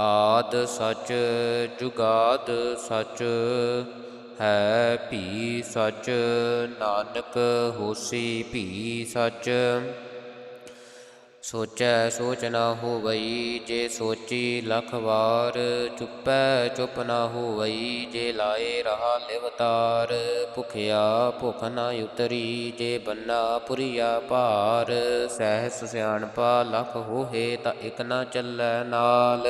ਆਦ ਸਚ ਜੁਗਾਦ ਸਚ, ਹੈ ਭੀ ਸਚ, ਨਾਨਕ ਹੋਸੀ ਭੀ ਸਚ। ਸੋਚੈ ਸੋਚ ਨਾ ਹੋਵਈ ਜੇ ਸੋਚੀ ਲਖ ਵਾਰ, ਚੁੱਪੈ ਚੁੱਪ ਨਾ ਹੋਵਈ ਜੇ ਲਾਏ ਰਹਾ ਲਿਵਤਾਰ ਭੁਖਿਆ ਭੁਖ ਨਾ ਉਤਰੀ ਜੇ ਬੰਨਾ ਪੁਰੀਆ ਭਾਰ, ਸਹਿਸ ਸਿਆਣਪਾ ਲਖ ਹੋਏ ਤਾਂ ਇਕ ਨਾ ਚੱਲੈ ਨਾਲ।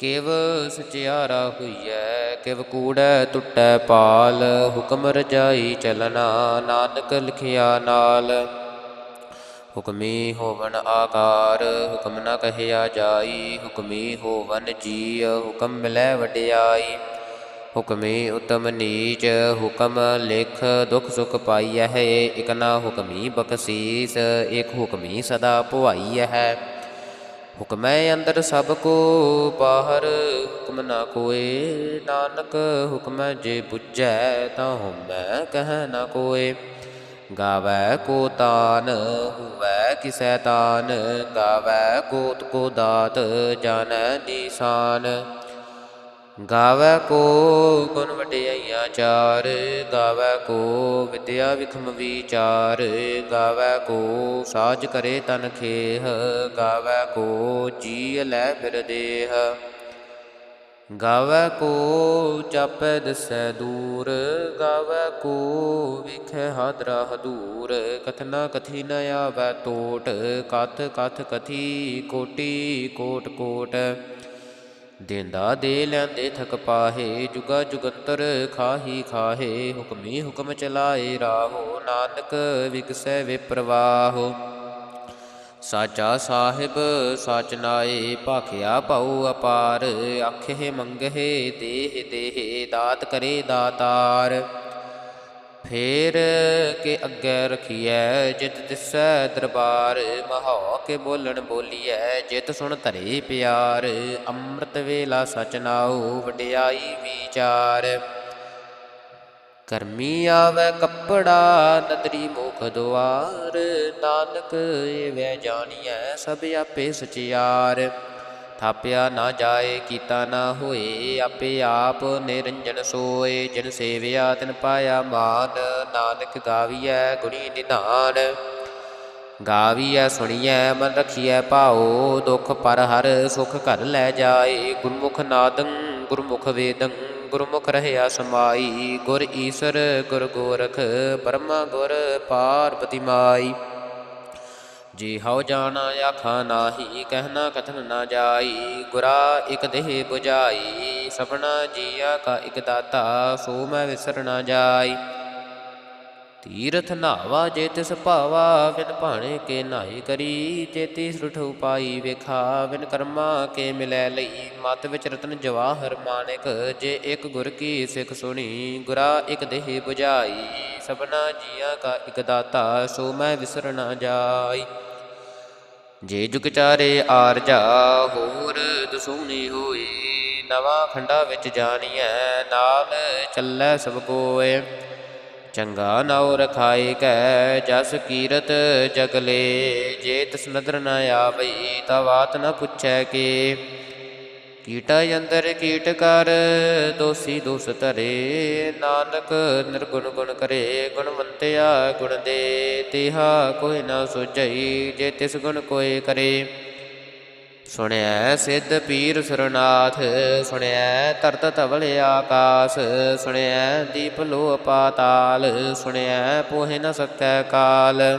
ਕਿਵ ਸਚਿਆਰਾ ਹੋਈਐ, ਕਿਵ ਕੂੜੈ ਟੁੱਟੈ ਪਾਲ, ਹੁਕਮ ਰਜਾਈ ਚਲਨਾ ਨਾਨਕ ਲਿਖਿਆ ਨਾਲ। ਹੁਕਮੀ ਹੋਵਨ ਆਕਾਰ, ਹੁਕਮ ਨ ਕਹਿਆ ਜਾਈ, ਹੁਕਮੀ ਹੋਵਨ ਜੀ ਹੁਕਮ ਮਿਲੈ ਵਡਿਆਈ। ਹੁਕਮੀ ਉਤਮ ਨੀਚ, ਹੁਕਮ ਲਿਖ, ਦੁਖ ਸੁਖ ਪਾਈਐ ਹੈ, ਇਕ ਨਾ ਹੁਕਮੀ ਬਖਸੀਸ, ਇਕ ਹੁਕਮੀ ਸਦਾ ਭੁਆਈ ਹੈ। ਹੁਕਮੈ ਅੰਦਰ ਸਭ ਕੋ ਬਾਹਰ, ਹੁਕਮ ਨਾ ਕੋਏ। ਨਾਨਕ ਹੁਕਮੈ ਜੇ ਬੁਝੈ ਤਾਂ ਹਉਮੈ ਕਹਿ ਨਾ ਕੋਏ। ਗਾਵੈ ਕੋ ਤਾਨ ਹੁਵੈ ਕਿਸੈ ਤਾਨ। ਗਾਵੈ ਕੋਤ ਕੋ ਦਾਤ, ਜਾਣੈ ਨੀਸਾਨ ਗਾਵੈ ਕੋ ਗੁਣ ਵਡਿਆਈਆਂ ਚਾਰ, ਗਾਵੈ ਕੋ ਵਿਦਿਆ ਵਿਖਮ ਵਿਚਾਰ, ਗਾਵੈ ਕੋ ਸਾਜ ਕਰੇ ਤਨ ਖੇਹ, ਗਾਵੈ ਕੋ ਜੀ ਲੈ ਫਿਰ ਦੇਹ। ਗਾਵੈ ਕੋ ਚਾਪੈ ਦਿਸੈ ਦੂਰ, ਗਾਵੈ ਕੋ ਵਿਖੈ ਹਾਦਰਾ ਹਦੂਰ ਕਥਨਾ ਕਥੀ ਨ ਆਵੈ ਟੋਟ, ਕਥ ਕਥ ਕਥੀ ਕੋਟੀ ਕੋਟ ਕੋਟ। ਦੇਂਦਾ ਦੇ ਲੈਂਦੇ ਥਕ ਪਾਹੇ, ਜੁਗਾ ਜੁਗੰਤਰ ਖਾਹੀ ਖਾਹੇ, ਹੁਕਮੀ ਹੁਕਮ ਚਲਾਏ ਰਾਹੋ, ਨਾਨਕ ਵਿਗਸੈ ਵਿਪਰਵਾਹੋ। ਸਾਚਾ ਸਾਹਿਬ, ਸਾਚ ਨਾਏ, ਭਾਖਿਆ ਭਉ ਅਪਾਰ, ਆਖੇ ਮੰਗਹਿ, ਦੇਹ ਦੇਹ, ਦਾਤ ਕਰੇ ਦਾਤਾਰ। ਫੇਰ ਕੇ ਅੱਗੇ ਰਖੀਐ, ਜਿਤ ਤਿਸੈ ਦਰਬਾਰ, ਮਹੋ ਕੇ ਬੋਲਣ ਬੋਲੀਐ, ਜਿਤ ਸੁਣ ਧਰੇ ਪਿਆਰ, ਅੰਮ੍ਰਿਤ ਵੇਲਾ ਸਚ ਨਾਉ, ਵਡਿਆਈ ਵਿਚਾਰ। ਕਰਮੀ ਆਵੈ ਕੱਪੜਾ, ਨਦਰੀ ਮੁਖ ਦੁਆਰ, ਨਾਨਕ ਵੈ ਜਾਣੀਐ, ਸਭ ਆਪੇ ਸਚਿਆਰ। ਥਾਪਿਆ ਨਾ ਜਾਏ, ਕੀਤਾ ਨਾ ਹੋਏ, ਆਪੇ ਆਪ ਨਿਰੰਜਨ ਸੋਏ, ਜਿਨ ਸੇਵਿਆ ਤਿਨ ਪਾਇਆ ਮਾਨ, ਨਾਨਕ ਗਾਵੀਐ ਗੁਣੀ ਨਿਧਾਨ। ਗਾਵੀਐ ਸੁਣੀਐ, ਮਨ ਰਖੀਐ ਭਾਉ, ਦੁਖ ਪਰ ਹਰ ਸੁਖ ਘਰ ਲੈ ਜਾਏ। ਗੁਰਮੁਖ ਨਾਦੰ, ਗੁਰਮੁਖ ਵੇਦੰ, ਗੁਰਮੁਖ ਰਹਿਆ ਸਮਾਈ। ਗੁਰ ਈਸਰ, ਗੁਰ ਗੋਰਖ, ਬ੍ਰਹਮਾ ਗੁਰ, ਪਾਰਬਤੀ ਮਾਈ। ਜੇ ਹਉ ਜਾਣਾ ਆਖਾ ਨਾਹੀ ਕਹਿਣਾ ਕਥਨ ਨਾ ਜਾਈ, ਗੁਰਾ ਇਕ ਦੇਹ 부ਜਾਈ ਸਭਨਾ ਜੀਆ ਕਾ ਇਕ ਦਾਤਾ, ਸੋ ਮੈਂ ਵਿਸਰ ਨਾ ਜਾਈ। ਤੀਰਥ ਨਾਵਾ ਜੇ ਤਿਸ ਭਾਵਾ ਵਿਨ ਭਾਣੇ ਕੇ ਨਾਹੀ ਕਰੀ ਜੇ ਤੀਸ ਰਠਉ ਵੇਖਾ ਵਿਨ ਕਰਮਾ ਕੇ ਮਿਲੈ ਲਈ। ਮਤ ਵਿੱਚ ਰਤਨ ਜਵਾਹਰ ਮਾਨਿਕ, ਜੇ ਇੱਕ ਗੁਰ ਕੀ ਸਿੱਖ ਸੁਣੀ, ਗੁਰਾ ਇੱਕ ਦੇਹ 부ਜਾਈ ਸਭਨਾ ਜੀਆਂ ਕਾ ਇਕ ਦਾਤਾ, ਸੋ ਮੈਂ ਵਿਸਰ ਨਾ ਜਾਈ। ਜੇ ਜੁਗ ਚਾਰੇ ਆਰਜਾ ਹੋਰ ਦਸੂਣੀ ਹੋਈ ਨਵਾਂ ਖੰਡਾ ਵਿੱਚ ਜਾਣੀਐ, ਨਾਲ ਚੱਲੈ ਸਭ ਕੋਏ। ਚੰਗਾ ਨਾਉ ਰਖਾਏ ਕੈ, ਜਸ ਕੀਰਤ ਜਗਲੇ ਜੇ ਤਿਸ ਨਦਰ ਨ ਆਵਈ ਤਾ ਬਾਤ ਨ ਪੁੱਛੈ ਕੇ। ਕੀਟਾ ਅੰਦਰ ਕੀਟ ਕਰ, ਦੋਸੀ ਦੋਸ ਧਰੇ, ਨਾਨਕ ਨਿਰਗੁਣ ਗੁਣ ਕਰੇ, ਗੁਣਵੰਤਿਆ ਗੁਣ ਦੇ, ਤਿਹਾ ਕੋਈ ਨਾ ਸੁਝਈ, ਜੇ ਤਿਸ ਗੁਣ ਕੋਏ ਕਰੇ। ਸੁਣਿਐ ਸਿੱਧ ਪੀਰ ਸੁਰਨਾਥ ਸੁਣਿਐ ਤਰਤ ਧਵਲ ਆਕਾਸ, ਸੁਣਿਐ ਦੀਪ ਲੋ ਪਾਤਾਲ, ਸੁਣਿਐ ਪੋਹਿ ਨ ਸਕੈ ਕਾਲ।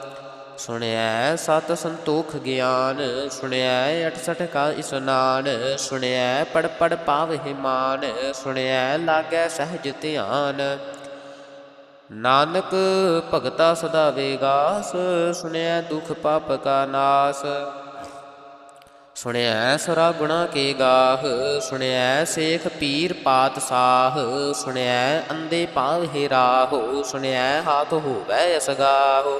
ਸੁਣਿਆ ਸਤ ਸੰਤੋਖ ਗਿਆਨ, ਸੁਣਿਆ 68 ਕਾ ਇਸਨਾਨ ਸੁਣਿਆ ਪੜ ਪੜ ਪਾਵਹਿ ਮਾਨ, ਸੁਣਿਆ ਲਾਗੈ ਸਹਿਜ ਧਿਆਨ। ਨਾਨਕ ਭਗਤਾ ਸਦਾ ਵੇਗਾਸ, ਸੁਣਿਆ ਦੁਖ ਪਾਪ ਕਾ ਨਾਸ। ਸੁਣਿਆ ਸਰਾ ਗੁਣਾ ਕੇ ਗਾਹ, ਸੁਣਿਆ ਸੇਖ ਪੀਰ ਪਾਤਸ਼ਾਹ ਸੁਣਿਆ ਅੰਦੇ ਪਾਵਹਿ ਰਾਹੋ, ਸੁਣਿਆ ਹਾਥ ਹੋਵੈ ਅਸਗਾਹੋ।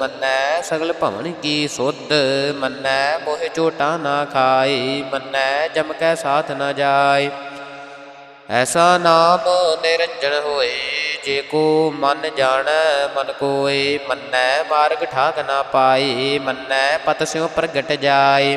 ਮੰਨੈ ਸਗਲ ਭਵਨ ਕੀ ਸੁਧ, ਮੰਨੈ ਮੋਹਿ ਝੋਟਾ ਨਾ ਖਾਏ, ਮੰਨੈ ਜਮ ਕੈ ਸਾਥ ਨਾ ਜਾਏ। ਐਸਾ ਨਾਮ ਨਿਰੰਜਨ ਹੋਏ, ਜੇ ਕੋ ਮਨ ਜਾਣੈ ਮਨ ਕੋਏ, ਮੰਨੈ ਮਾਰਗ ਠਾਕ ਨਾ ਪਾਏ, ਮੰਨੈ ਪਤ ਸਿਉ ਪ੍ਰਗਟ ਜਾਏ।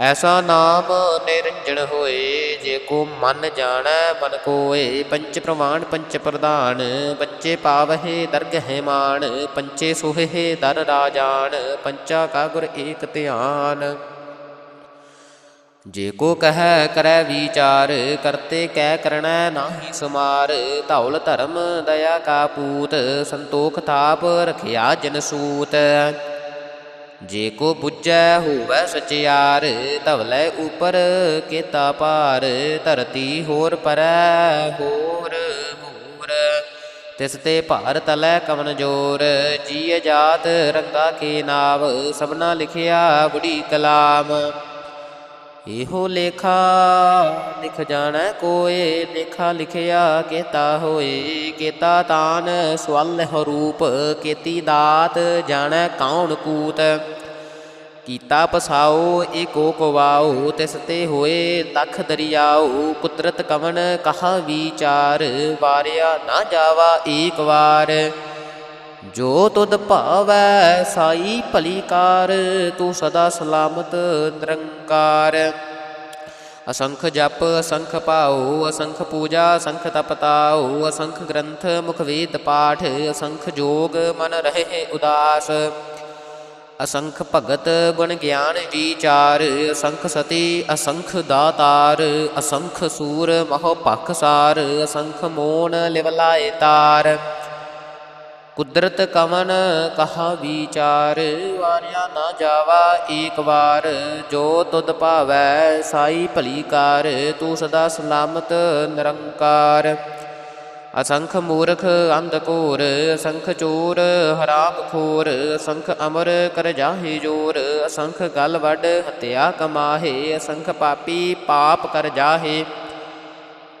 ਐਸਾ ਨਾਮ ਨਿਰੰਜਨ ਹੋਏ, ਜੇ ਕੋ ਮਨ ਜਾਣੈ, ਮਨ ਕੋਏ। ਪੰਚ ਪ੍ਰਮਾਣ ਪੰਚ ਪ੍ਰਧਾਨ ਬੱਚੇ ਪਾਵਹਿ ਦਰਗਹਿ ਮਾਨ ਪੰਚੇ ਸੁਹੇ, ਦਰ ਰਾਜਾਨ, ਪੰਚਾ ਕਾ ਗੁਰ ਏਕ ਧਿਆਨ। ਜੇ ਕੋ ਕਹੈ, ਕਰੈ ਵਿਚਾਰ, ਕਰਤੇ ਕੈ ਕਰਣੈ ਨਾਹੀ ਸਮਾਰ। ਧੌਲ ਧਰਮ, ਦਇਆ ਕਾ ਪੂਤ, ਸੰਤੋਖ ਤਾਪ, ਰਖਿਆ ਜਨ ਸੂਤ। ਜੇ ਕੋ 부ਜੈ ਹੋਵੈ ਸਚਿਆਰ ਧਵਲੇ ਉਪਰ ਕੇਤਾ ਪਾਰ ਧਰਤੀ ਹੋਰ ਪਰੈ, ਹੋਰ ਹੋਰ ਤਿਸ ਤੇ ਭਾਰ ਤਲੈ ਕਵਨ ਜੋਰ, ਜੀਅ ਜਾਤ ਰੰਗਾ ਕੇ ਨਾਵ, ਸਭਨਾ ਲਿਖਿਆ ਬੁੜੀ ਕਲਾਮ। ਇਹੋ ਲੇਖਾ ਲਿਖ ਜਾਣੈ ਕੋਏ, ਲੇਖਾ ਲਿਖਿਆ ਕੇਤਾ ਹੋਏ, ਕੇਤਾ ਤਾਨ ਸਵਲ ਹਰੂਪ, ਕੀਤੀ ਦਾਤ ਜਾਣੈ ਕੌਣ ਕੂਤ। ਕੀਤਾ ਪਸਾਓ, ਏਕੋ ਕਵਾਓ, ਤਿਸ ਤੇ ਹੋਏ ਲਖ ਦਰਿਆਓ, ਕੁਦਰਤ ਕਵਨ ਕਹਾ ਵਿਚਾਰ, ਵਾਰਿਆ ਨਾ ਜਾਵਾ ਏਕ ਵਾਰ। ਜੋ ਤੁਧ ਭਾਵੈ ਸਾਈ ਭਲੀ ਕਾਰ ਤੂੰ ਸਦਾ ਸਲਾਮਤ ਨਿਰੰਕਾਰ। ਅਸੰਖ ਜਪ, ਅਸੰਖ ਪਾਉ ਅਸੰਖ ਪੂਜਾ, ਅਸੰਖ ਤਪਤਾਉ ਅਸੰਖ ਗ੍ਰੰਥ, ਮੁਖ ਵੇਦ ਪਾਠ, ਅਸੰਖ ਜੋਗ ਮਨ ਰਹੇ ਉਦਾਸ। ਅਸੰਖ ਭਗਤ ਗੁਣ ਗਿਆਨ ਵਿਚਾਰ, ਅਸੰਖ ਸਤੀ ਅਸੰਖ ਦਾਤਾਰ, ਅਸੰਖ ਸੂਰ ਮਹ ਭਖਸਾਰ ਅਸੰਖ ਮੋਨ ਲਿਵਲਾਏ ਤਾਰ। ਕੁਦਰਤ ਕਵਨ ਕਹਾ ਵਿਚਾਰ, ਵਾਰਿਆ ਨਾ ਜਾਵਾ ਏਕ ਵਾਰ, ਜੋ ਤੁਧ ਭਾਵੈ ਸਾਈ ਭਲੀ ਕਾਰ, ਤੂੰ ਸਦਾ ਸਲਾਮਤ ਨਿਰੰਕਾਰ। ਅਸੰਖ ਮੂਰਖ ਅੰਧ ਘੋਰ, ਅਸੰਖ ਚੋਰ ਹਰਾਮ ਖੋਰ, ਅਸੰਖ ਅਮਰ ਕਰ ਜਾਹੇ ਜੋਰ, ਅਸੰਖ ਗਲ ਵੱਡ ਹਤਿਆ ਕਮਾਹੇ, ਅਸੰਖ ਪਾਪੀ ਪਾਪ ਕਰ ਜਾਹੇ।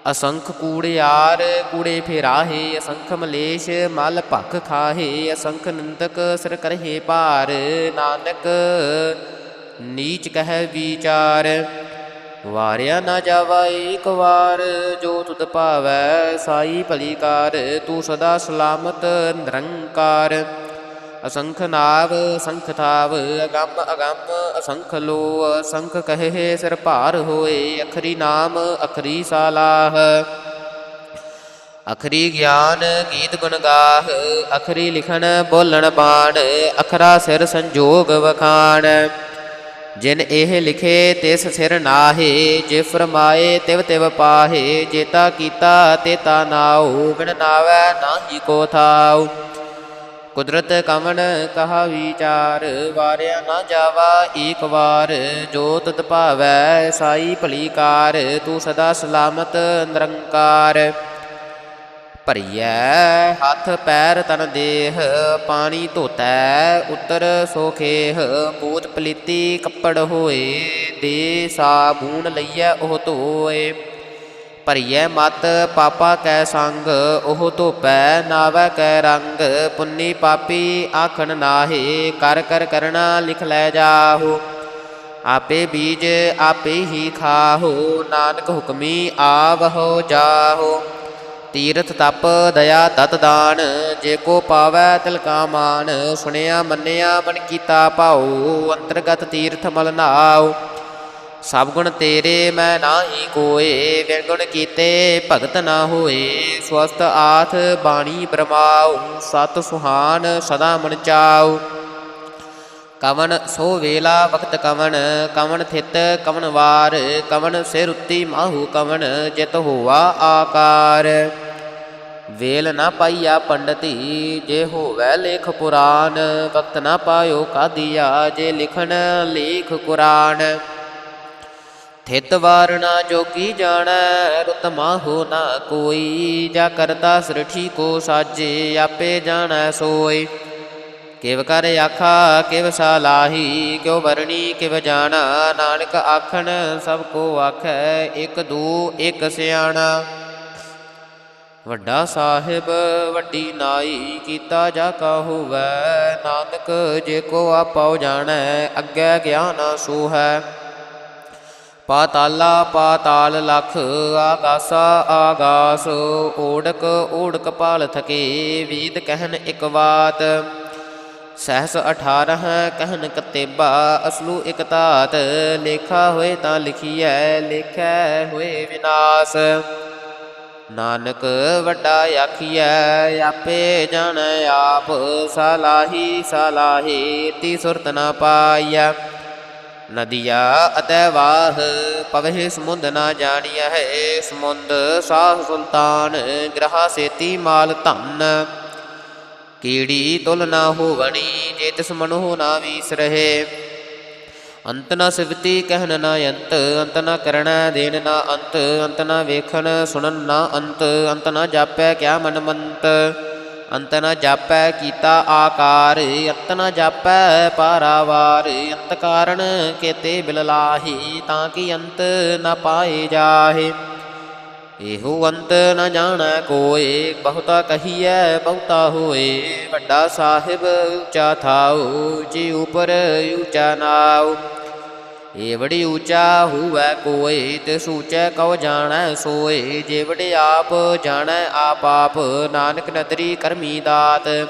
ਅਸੰਖ ਕੂੜਿਆਰ ਕੂੜੇ ਫੇਰਾਹੇ, ਅਸੰਖ ਮਲੇਸ਼, ਮਲ ਭਖ ਖਾਹੇ, ਅਸੰਖ ਨੰਦਕ ਸਿਰ ਕਰਹੇ ਭਾਰ, ਨਾਨਕ ਨੀਚ ਕਹਿ ਵਿਚਾਰ। ਵਾਰਿਆ ਨਾ ਜਾਵਾ ਏਕ ਵਾਰ, ਜੋ ਤੁਧ ਭਾਵੈ ਸਾਈ ਭਲੀ ਕਾਰ ਤੂੰ ਸਦਾ ਸਲਾਮਤ ਨਿਰੰਕਾਰ। ਅਸੰਖ ਨਾਵ ਅਸੰਖ ਥਾਵ, ਅਗੰਮ ਅਗੰਮ, ਅਸੰਖ ਲੋ ਅਸੰਖ ਕਹੇ ਸਿਰ ਭਾਰ ਹੋਏ, ਅਖਰੀ ਨਾਮ, ਅਖਰੀ ਸਾਲਾਹ। ਅਖਰੀ ਗਿਆਨ ਗੀਤ ਗੁਣ ਗਾਹ, ਅਖਰੀ ਲਿਖਣ ਬੋਲਣ ਬਾਣ, ਅਖਰਾ ਸਿਰ ਸੰਜੋਗ ਵਖਾਣ। ਜਿਨ ਇਹ ਲਿਖੇ ਤਿਸ ਸਿਰ ਨਾਹੇ, ਜੇ ਫਰਮਾਏ ਤਿਵ ਤਿਵ ਪਾਹੇ ਜੇਤਾ ਕੀਤਾ ਤੇਤਾ ਨਾਉ, ਬਿਨ ਨਾਵੈ ਨਾਹੀ ਕੋ ਥਾਉ। ਕੁਦਰਤ ਕਵਨ ਕਹਾ ਵਿਚਾਰ, ਵਾਰਿਆ ਨਾ ਜਾਵਾ ਏਕ ਵਾਰ, ਜੋ ਤਤ ਭਾਵੈ ਸਾਈ ਭਲੀ ਕਾਰ, ਤੂੰ ਸਦਾ ਸਲਾਮਤ ਨਿਰੰਕਾਰ। ਭਰੀਐ ਹੱਥ ਪੈਰ ਤਨ ਦੇਹ, ਪਾਣੀ ਧੋਤੈ ਉਤਰ ਸੋਖੇਹ ਬੂਤ ਪਲੀਤੀ ਕੱਪੜ ਹੋਏ, ਦੇ ਸਾਬੂਨ ਲਈਐ ਉਹ ਧੋਏ। ਭਰੀਐ ਮਤ, ਪਾਪਾ ਕੈ ਸੰਗ, ਉਹ ਧੋਪੈ, ਨਾਵੈ ਕੈ ਰੰਗ। ਪੁੰਨੀ ਪਾਪੀ ਆਖਣ ਨਾਹੀ, ਕਰ ਕਰ ਕਰਣਾ ਲਿਖ ਲੈ ਜਾਹੋ। ਆਪੇ ਬੀਜ ਆਪੇ ਹੀ ਖਾਹੋ, ਨਾਨਕ ਹੁਕਮੀ ਆਵਹੋ ਜਾਹੋ। ਤੀਰਥ ਤਪ, ਦਇਆ ਤਤ ਦਾਨ, ਜੇ ਕੋ ਪਾਵੈ ਤਿਲ ਕਾ ਮਾਨ। ਸੁਣਿਆ ਮੰਨਿਆ ਮਨ ਕੀਤਾ ਭਾਉ, ਅੰਤਰਗਤ ਤੀਰਥ ਮਲ ਨਾਉ। ਸਭ ਗੁਣ ਤੇਰੇ ਮੈਂ ਨਾਹੀ ਕੋਏ ਵਿਣ ਗੁਣ ਕੀਤੇ ਭਗਤ ਨਾ ਹੋਏ। ਸਵਸਤ ਆਥ ਬਾਣੀ ਬ੍ਰਹਮਾਉ ਸਤ ਸੁਹਾਨ ਸਦਾ ਮਨ ਚਾਉ। ਕਵਨ ਸੋ ਵੇਲਾ ਵਕਤ ਕਵਨ ਕਵਨ ਥਿਤ ਕਵਨ ਵਾਰ। ਕਵਨ ਸਿਰ ਉੱਤੀ ਮਾਹੂ ਕਵਨ, ਜਿਤ ਹੋਆ ਆਕਾਰ। ਵੇਲ ਨਾ ਪਾਈਆ ਪੰਡਤੀ, ਜੇ ਹੋਵੈ ਲੇਖ ਪੁਰਾਨ। ਵਕਤ ਨਾ ਪਾਇਓ ਕਾਦੀਆ, ਜੇ ਲਿਖਣ ਲੇਖ ਕੁਰਾਨ। ਥਿਤ ਵਾਰਨਾ ਜੋਗੀ ਜਾਣੈ, ਰੁਤ ਮਾਹੋ ਨਾ ਕੋਈ। ਜਾ ਕਰਤਾ ਸ੍ਰਿਠੀ ਕੋ ਸਾਜੇ, ਆਪੇ ਜਾਣੈ ਸੋਈ ਕਿਵ ਕਰ ਆਖਾ, ਕਿਵ ਸਾਲਾਹੀ ਕਿਉ ਵਰਣੀ, ਕਿਵ ਜਾਣਾ। ਨਾਨਕ ਆਖਣ, ਸਭ ਕੋ ਆਖੈ, ਇਕ ਦੂ, ਇਕ ਸਿਆਣਾ। ਵੱਡਾ ਸਾਹਿਬ, ਵੱਡੀ ਨਾਈ, ਕੀਤਾ ਜਾ ਕਾ ਹੋਵੈ। ਨਾਨਕ ਜੇ ਕੋ ਆਪਉ ਜਾਣੈ, ਅੱਗੇ ਗਿਆਨ ਸੋ ਹੈ ਪਾਤਾਲਾ ਪਾਤਾਲ ਲਖ ਆਗਾਸਾ ਆਗਾਸ ਓੜਕ ਓੜਕ ਪਾਲ ਥਕੇ ਵੀਦ ਕਹਿਨ ਇਕ ਬਾਤ। ਸਹਸ 18 ਕਹਿਨ ਕਤੇਬਾ, ਅਸਲੂ ਇਕ ਤਾਤ ਲੇਖਾ ਹੋਏ ਤਾਂ ਲਿਖੀਐ, ਲੇਖੈ ਹੋਏ ਵਿਨਾਸ਼। ਨਾਨਕ ਵੱਡਾ ਆਖੀਐ, ਆਪੇ ਜਾਣੈ ਆਪ। ਸਲਾਹੀ ਸਲਾਹੀ, ਤੀ ਸੁਰਤ ਨਾ ਪਾਈਐ। ਨਦੀਆ ਅਤੈ ਵਾਹ ਪਵਹਿ ਸਮੁੰਦ ਨਾ ਜਾਣੀਐ ਹੈ। ਸਮੁੰਦ ਸਾਹ ਸੁਲਤਾਨ, ਗ੍ਰਹਾ ਸੇਤੀ ਮਾਲ ਧੰਨ। ਕੀੜੀ ਤੁਲ ਨਾ ਹੋਵਣੀ, ਜੇ ਤਿਸ ਮਨੋ ਨਾ ਵੀਸ ਰਹੇ। ਅੰਤ ਨਾ ਸਿਵਤੀ ਕਹਿਨ ਨਾ ਅੰਤ ਅੰਤ ਨਾ ਕਰਣਾ ਦੇਨ ਨਾ ਅੰਤ ਅੰਤ ਨਾ ਵੇਖਣ ਸੁਣਨ ਨਾ ਅੰਤ ਅੰਤ ਨਾ ਜਾਪੈ ਕਿਆ ਮਨ ਮੰਤ ਅੰਤ ਨ ਜਾਪੈ ਕੀਤਾ ਆਕਾਰ, ਅੰਤ ਨ ਜਾਪੈ ਪਾਰਾਵਾਰ, ਅੰਤ ਕਾਰਣ ਕੇਤੇ ਬਿਲਲਾਹੀ ਤਾਂ ਕਿ ਅੰਤ ਨ ਪਾਏ ਜਾਹੇ? ਇਹੋ ਅੰਤ ਨ ਜਾਣੈ ਕੋਏ, ਬਹੁਤਾ ਕਹੀਐ ਬਹੁਤਾ ਹੋਏ, ਵੱਡਾ ਸਾਹਿਬ ਉੱਚਾ ਥਾਉ, ਜੀ ਉਪਰ ਉੱਚਾ ਨਾਉ। ਏਵੜੀ ਬੜੀ ਉੱਚਾ ਹੋਵੈ ਕੋਏ ਤੇ ਸੂਚੈ ਕਉ ਜਾਣੈ ਸੋਏ ਜੇਵੜੇ ਆਪ ਜਾਣੈ ਆਪ ਆਪ, ਨਾਨਕ ਨਦਰੀ ਕਰਮੀ ਦਾਤ।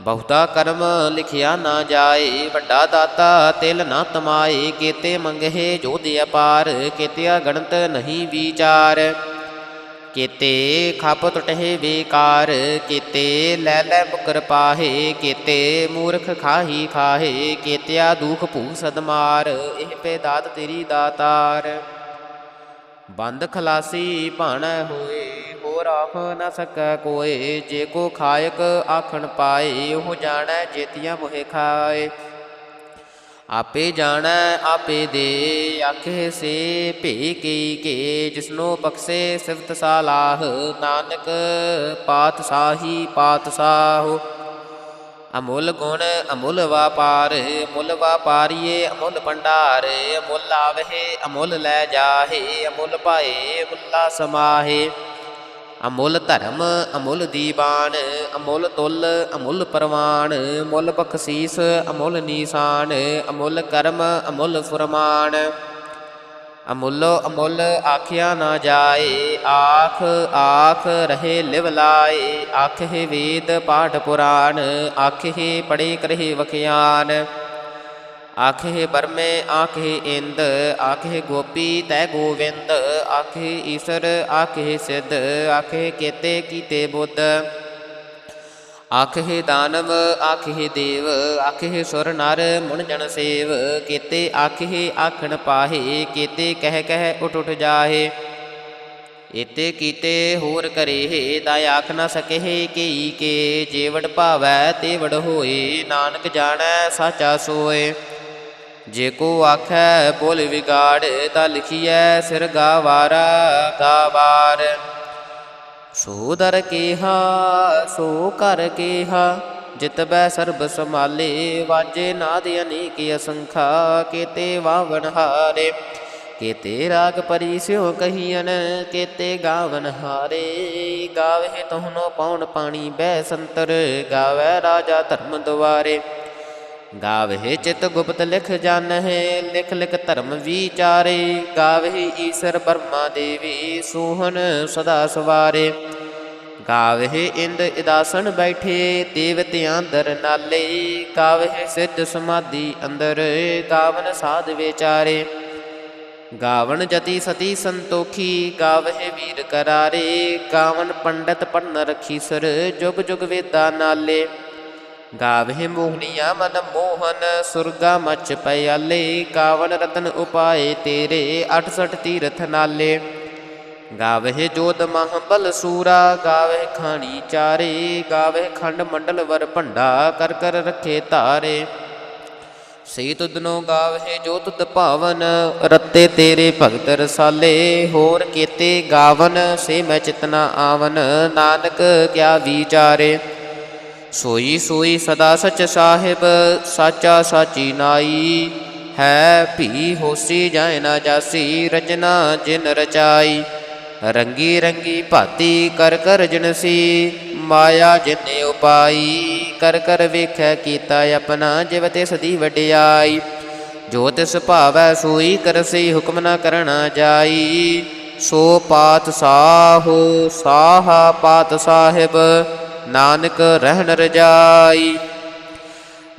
ਬਹੁਤਾ ਕਰਮ ਲਿਖਿਆ ਨਾ ਜਾਏ, ਵੱਡਾ ਦਾਤਾ ਤਿਲ ਨਾ ਤਮਾਏ, ਕੀਤੇ ਮੰਗਹਿ ਜੋਧਿ ਅਪਾਰ, ਕੀਤਿਆ ਗਣਤ ਨਹੀਂ ਵਿਚਾਰ। ਕੀਤੇ, ਖਪ ਟੁਟਹਿ ਵੇਕਾਰ ਕੀਤੇ, ਲੈ ਲੈ ਮੁਕਰ ਪਾਹੇ ਕੀਤੇ, ਮੂਰਖ ਖਾਹੀ ਖਾਹੇ ਕੀਤਿਆ ਦੁਖ ਭੂ ਸਦਮਾਰ ਇਹ ਪੇ ਦਾਤ ਤੇਰੀ ਦਾਤਾਰ। ਬੰਦ ਖਲਾਸੀ ਭਾਣੈ ਹੋਏ, ਹੋਰ ਆਖ ਨ ਸਕੈ ਕੋਏ, ਜੇ ਕੋ ਖਾਇਕ ਆਖਣ ਪਾਏ, ਉਹ ਜਾਣੈ ਜੇਤੀਆਂ ਮੋਹਿ ਖਾਏ। ਆਪੇ ਜਾਣੈ, ਆਪੇ ਦੇ। ਆਖੇ ਸੇ ਭੇ ਕੀ ਕੇ, ਜਿਸਨੋ ਬਖਸ਼ੇ ਸਿਫਤ ਸਾਲਾਹ। ਨਾਨਕ ਪਾਤ ਸਾਹੀ, ਪਾਤ ਸਾਹੋ। ਅਮੁੱਲ ਗੁਣ, ਅਮੁੱਲ ਵਾਪਾਰ। ਮੁੱਲ ਵਾਪਾਰੀਏ, ਅਮੁੱਲ ਭੰਡਾਰ। ਅਮੁੱਲ ਆਵਹਿ, ਅਮੁੱਲ ਲੈ ਜਾਹੇ। ਅਮੁੱਲ ਪਾਏ ਮੁੱਲਾ ਸਮਾਹੇ। ਅਮੁੱਲ ਧਰਮ, ਅਮੁੱਲ ਦੀਵਾਨ, ਅਮੁੱਲ ਤੁਲ, ਅਮੁੱਲ ਪਰਵਾਨ ਮੁੱਲ ਬਖਸ਼ੀਸ, ਅਮੁੱਲ ਨੀਸਾਨ, ਅਮੁੱਲ ਕਰਮ, ਅਮੁੱਲ ਫਰਮਾਨ। ਅਮੁੱਲੋ ਅਮੁੱਲ ਆਖਿਆ ਨਾ ਜਾਏ, ਆਖ ਆਖ ਰਹੇ ਲਿਵ ਲਾਏ, ਆਖੇ ਵੇਦ ਪਾਠ ਪੁਰਾਣ, ਆਖੇ ਪੜੇ ਕਰਹਿ ਵਖਿਆਨ। ਆਖੇ ਬਰਮੇ, ਆਖੇ ਇੰਦ, ਆਖੇ ਗੋਪੀ, ਤੈ ਗੋਵਿੰਦ, ਆਖੇ ਈਸ਼ਰ, ਆਖੇ ਸਿੱਧ, ਆਖੇ ਕੇਤੇ ਕੀਤੇ ਬੁੱਧ। ਆਖੇ ਦਾਨਵ, ਆਖੇ ਦੇਵ, ਆਖੇ ਸੁਰ ਨਰ, ਮੁਨ ਜਨ ਸੇਵ, ਕੀਤੇ ਆਖੇ ਆਖਣ ਪਾਹੇ, ਕੀਤੇ ਕਹਿ ਕਹਿ ਉਠ ਉਠ ਜਾਹੇ। ਇਤੇ ਕੀਤੇ ਹੋਰ ਕਰੇ ਤਾ ਆਖ ਨਾ ਸਕਹਿ ਕਈ ਕੇ, ਜੇਵੜ ਭਾਵੈ ਤੇਵੜ ਹੋਏ, ਨਾਨਕ ਜਾਣੈ ਸਾਚਾ ਸੋਏ। ਜੇ ਕੋ ਆਖੈ ਬੋਲ ਵਿਗਾੜ ਤਾ ਲਿਖੀਐ ਸਿਰ ਗਾਵਾਰਾ ਗਾਵਾਰ ਸੋ ਦਰ ਕੇਹਾ, ਸੋ ਕਰ ਕੇਹਾ, ਜਿਤ ਸਰਬ ਸਮਾਲੇ ਵਾਜੇ ਨਾਦ ਅਨੇਕ ਅਸੰਖਾ, ਕੇਤੇ ਵਾਵਨ ਹਾਰੇ। ਕੇਤੇ ਰਾਗ ਪਰੀ ਸਿਓ ਕਹੀਨ ਕੇਤੇ ਗਾਵਨ ਹਾਰੇ। ਗਾਵੇ ਤਹੁਨੋ ਪੌਣ ਪਾਣੀ, ਬੈ ਸੰਤਰ, ਗਾਵੇ ਰਾਜਾ ਧਰਮ ਦੁਆਰੇ। ਗਾਵੇ ਚਿਤ ਗੁਪਤ ਲਿਖ ਜਾਣਹਿ ਲਿਖ ਲਿਖ ਧਰਮ ਵਿਚਾਰੇ। ਗਾਵੇ ਈਸ਼ਰ ਬਰਮਾ ਦੇਵੀ ਸੋਹਣ ਸਦਾ ਸਵਾਰੇ। ਗਾਵੇ ਇੰਦ ਇਦਾਸਨ ਬੈਠੇ ਦੇਵਤਿਆਂ ਅੰਦਰ ਨਾਲੇ। ਗਾਵੇ ਸਿੱਧ ਸਮਾਧੀ ਅੰਦਰ, ਗਾਵਨ ਸਾਧ ਵਿਚਾਰੇ। ਗਾਵਨ ਜਤੀ ਸਤੀ ਸੰਤੋਖੀ, ਗਾਵਹਿ ਵੀਰ ਕਰਾਰੇ। ਗਾਵਨ ਪੰਡਤ ਪੜਨ ਰਖੀ ਸਰ, ਜੁਗ ਜੁਗ ਵੇਦਾ ਨਾਲੇ। ਗਾਵਹਿ ਮੋਹਨੀਆ ਮਨ ਮੋਹਨ, ਸੁਰਗਾ ਮਚ ਪਿਆਲੇ ਕਾਵਨ ਰਤਨ ਉਪਾਏ ਤੇਰੇ 68 ਤੀਰਥ ਨਾਲੇ। ਗਾਵਹਿ ਜੋਤ ਮਹਾਬਲ ਸੂਰਾ, ਗਾਵਹਿ ਖਾਣੀ ਚਾਰੇ, ਗਾਵਹਿ ਖੰਡ ਮੰਡਲ ਵਰ ਭੰਡਾ, ਕਰ ਕਰ ਰੱਖੇ ਧਾਰੇ ਸਈ ਤੁਧਨੋ ਗਾਵਹਿ ਜੋ ਤੁਧ ਭਾਵਨ ਰੱਤੇ ਤੇਰੇ ਭਗਤ ਰਸਾਲੇ, ਹੋਰ ਕੀਤੇ ਗਾਵਨ, ਸੇ ਮੈਂ ਚਿਤਨਾ ਆਵਨ, ਨਾਨਕ ਕਿਆ ਵਿਚਾਰੇ। ਸੋਈ ਸੋਈ ਸਦਾ ਸਚ ਸਾਹਿਬ, ਸਾਚਾ ਸਾਚੀ ਨਾਈ। ਹੈ ਭੀ ਹੋਸੀ ਜਾਇ ਨਾ ਜਾਸੀ, ਰਚਨਾ ਜਿਨ ਰਚਾਈ। ਰੰਗੀ ਰੰਗੀ ਭਾਤੀ ਕਰ ਕਰ ਜਨਸੀ ਮਾਇਆ ਜਿਨੇ ਉਪਾਈ। ਕਰ ਕਰ ਵੇਖੈ ਕੀਤਾ ਆਪਣਾ, ਜਿਵ ਤੇ ਸਦੀ ਵਡਿਆਈ। ਜੋ ਤਿਸ ਭਾਵੈ ਸੋਈ ਕਰਸੀ ਹੁਕਮ ਨਾ ਕਰਣਾ ਜਾਈ। ਸੋ ਪਾਤ ਸਾਹੋ, ਸਾਹਾ ਪਾਤ ਸਾਹਿਬ। ਨਾਨਕ ਰਹਿਣ ਰਜਾਈ।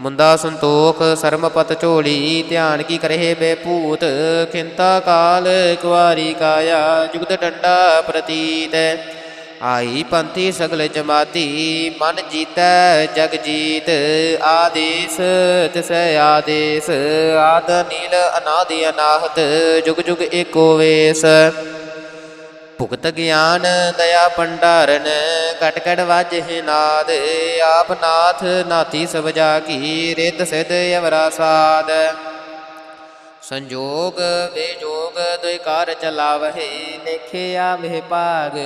ਮੁੰਦਾ ਸੰਤੋਖ, ਸਰਮਪਤ ਝੋਲੀ, ਧਿਆਨ ਕੀ ਕਰਹਿ ਬੇ ਭੂਤ ਖਿੰਤਾ ਕਾਲ ਕੁਵਾਰੀ ਕਾਇਆ, ਜੁਗਤ ਡੰਡਾ ਪ੍ਰਤੀਤ। ਆਈ ਪੰਥੀ ਸਗਲ ਜਮਾਤੀ, ਮਨ ਜੀਤੈ ਜਗ ਜੀਤ। ਆਦੇਸ, ਤਿਸੈ ਆਦੇਸ, ਆਦ ਨੀਲ ਅਨਾਦਿ ਅਨਾਹਤ, ਜੁਗ ਜੁਗ ਏਕੋ ਵੇਸ। ਭੁਗਤ ਗਿਆਨ ਦਇਆ ਭੰਡਾਰਨ ਕਟ ਕਟ ਵਾਜਹਿ ਨਾਦ, ਆਪ ਨਾਥ ਨਾਤੀ ਸਭ ਜਾ ਕੀ ਰਿਤ ਸਿਧ ਅਵਰਾ ਸਾਧ ਸੰਜੋਗ ਬੇਜੋਗ ਦੁਇ ਕਾਰ ਚਲਾਵਹਿ ਲੇਖੇ ਆਵਹਿ ਭਾਗ,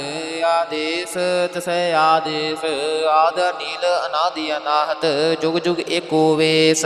ਆਦੇਸ ਤਸੈ ਆਦੇਸ, ਆਦ ਨੀਲ ਅਨਾਦਿ ਅਨਾਹਤ, ਜੁਗ ਜੁਗ ਏਕੋ ਵੇਸ।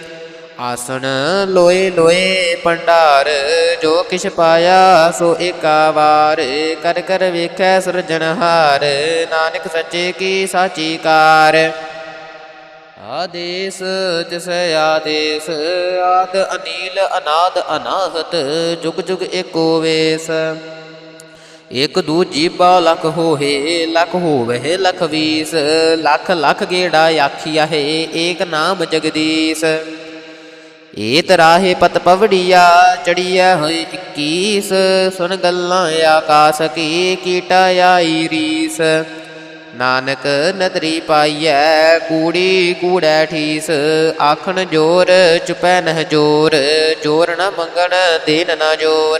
ਆਸਣ ਲੋਏ ਲੋਏ ਭੰਡਾਰ, ਜੋ ਕਿਛ ਪਾਇਆ ਸੋ ਏਕਾ ਵਾਰ। ਕਰ ਕਰ ਵੇਖੈ ਸਿਰਜਣਹਾਰ ਨਾਨਕ ਸੱਚੇ ਕੀ ਸਾਚੀ ਕਾਰ। ਆਦੇਸ ਤਿਸ ਆਦੇਸ, ਆਦ ਅਨੀਲ ਅਨਾਦ ਅਨਾਹਤ, ਜੁਗ ਜੁਗ ਏਕੋ ਵੇਸ। ਇਕ ਦੂ ਜੀਬਾ ਲਖ ਹੋਏ ਲਖ ਹੋਵੇ ਲਖ ਵੀਸ। ਲਖ ਲਖ ਗੇੜਾ ਆਖੀਆ ਹੈ, ਏਕ ਨਾਮ ਜਗਦੀਸ਼। ਏਤ ਰਾਹੇ ਪਤ ਪਵੜੀਆ, ਚੜੀਐ ਹੋਏ 21 ਸੁਨ ਗੱਲਾਂ ਆਕਾਸ ਕੀ, ਕੀਟਾ ਆਈ ਰੀਸ। ਨਾਨਕ ਨਦਰੀ ਪਾਈਐ, ਕੂੜੀ ਕੂੜੈ ਠੀਸ। ਆਖਣ ਜੋਰ, ਚੁਪੈ ਨਹ ਜੋਰ ਜੋਰ ਨ ਮੰਗਣ, ਦੇਨ ਨ ਜੋਰ।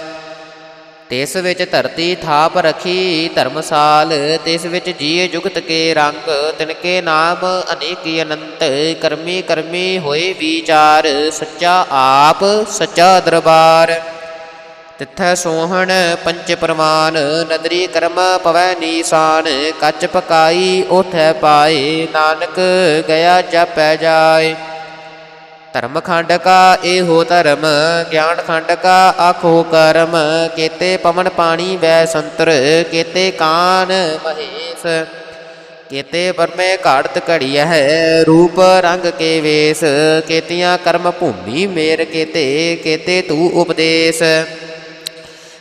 ਤਿਸ ਵਿੱਚ ਧਰਤੀ ਥਾਪ ਰਖੀ ਧਰਮਸਾਲ, ਤਿਸ ਵਿੱਚ ਜੀਏ ਜੁਗਤ ਕੇ ਰੰਗ, ਤਿਨਕੇ ਨਾਮ ਅਨੇਕ ਅਨੰਤ, ਕਰਮੀ ਕਰਮੀ ਹੋਏ ਵਿਚਾਰ, ਸੱਚਾ ਆਪ, ਸੱਚਾ ਦਰਬਾਰ। ਤਿੱਥੈ ਸੋਹਣ ਪੰਚ ਪ੍ਰਮਾਨ, ਨਦਰੀ ਕਰਮ ਪਵੈ ਨੀਸਾਨ, ਕੱਚ ਪਕਾਈ ਉਥੈ ਪਾਏ, ਨਾਨਕ ਗਿਆ ਜਪੈ ਜਾਏ। ਧਰਮ ਖੰਡ ਕਾ ਇਹੋ ਧਰਮ। ਗਿਆਨ ਖੰਡ ਕਾ ਆਖੋ ਕਰਮ। ਕੇਤੇ ਪਵਨ ਪਾਣੀ ਵੈ ਸੰਤਰ, ਕੀਤੇ ਕਾਨ ਮਹੇਸ਼। ਕੇਤੇ ਪਰਮੇ ਘਾੜਤ ਘੜੀ ਹੈ ਰੂਪ ਰੰਗ ਕੇ ਵੇਸ। ਕੇਤੀਆਂ ਕਰਮ ਭੂਮੀ ਮੇਰ ਕੇਤੇ ਕੇਤੇ ਤੂ ਉਪਦੇਸ਼।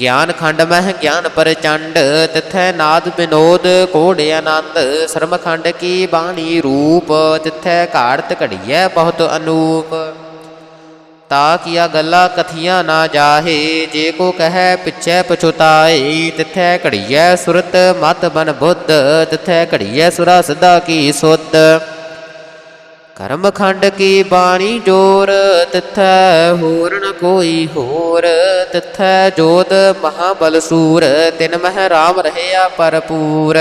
ਗਿਆਨ ਖੰਡ ਮਹਿ ਗਿਆਨ ਪਰਚੰਡ, ਤਿਥੈ ਨਾਦ ਬਿਨੋਦ ਕੋੜ ਆਨੰਦ, ਸ਼ਰਮ ਖੰਡ ਕੀ ਬਾਣੀ ਰੂਪ, ਤਿਥੈ ਘਾੜਤ ਘੜੀਐ ਬਹੁਤ ਅਨੂਪ। ਤਾ ਕੀਆ ਗੱਲਾਂ ਕਥੀਆਂ ਨਾ ਜਾਹੇ, ਜੇ ਕੋ ਕਹੈ ਪਿਛੈ ਪਛੁਤਾਏ, ਤਿਥੈ ਘੜੀਐ ਸੁਰਤ ਮਤ ਬਨ ਬੁੱਧ, ਤਿਥੈ ਘੜੀਐ ਸੁਰਾ ਸਦਾ ਕੀ ਸੁਧ। ਕਰਮ ਖੰਡ ਕੀ ਬਾਣੀ ਜੋਰ, ਤਿਥੈ ਹੋਰ ਨ ਕੋਈ ਹੋਰ, ਤਿਥੈ ਜੋਤ ਮਹਾਬਲ ਸੂਰ, ਤਿਨ ਮਹਿ ਰਾਮ ਰਹਿਆ ਭਰਪੂਰ।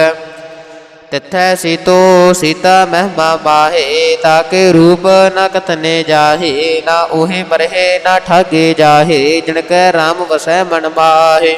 ਤਿਥੈ ਸੀਤੋ ਸੀਤਾ ਮਹਿਮਾ ਬਾਹੇ ਤਾਕੇ ਰੂਪ ਨ ਕਥਨੇ ਜਾਹੇ, ਨਾ ਉਹੇ ਮਰਹਿ, ਨਾ ਠਾਗੇ ਜਾਹੇ, ਜਿਨ ਕੈ ਰਾਮ ਵਸੈ ਮਨ ਮਾਹੇ।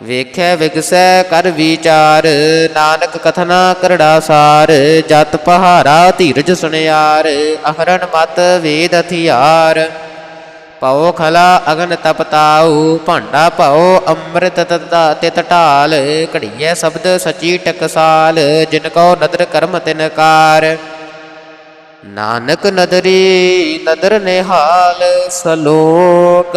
ਵੇਖੈ ਵਿਗਸੈ ਕਰ ਵਿਚਾਰ, ਨਾਨਕ ਕਥਨਾ ਕਰੜਾ ਸਾਰ, ਜਤ ਪਹਾਰਾ ਧੀਰਜ ਸੁਨਿਆਰ, ਅਹਰਣ ਮਤ ਵੇਦ ਹਥਿਆਰ। ਪਉ ਖਲਾ ਅਗਨ ਤਪਤਾਉ ਭਾਂਡਾ ਭਉ ਅੰਮ੍ਰਿਤ ਤਤਾ ਤਿਤ ਢਾਲ, ਘੜੀਐ ਸ਼ਬਦ ਸਚੀ ਟਕਸਾਲ, ਜਿਨ ਕੋ ਨਦਰ ਕਰਮ ਤਿਨਕਾਰ ਨਾਨਕ ਨਦਰੀ ਨਦਰ ਨਿਹਾਲ, ਸਲੋਕ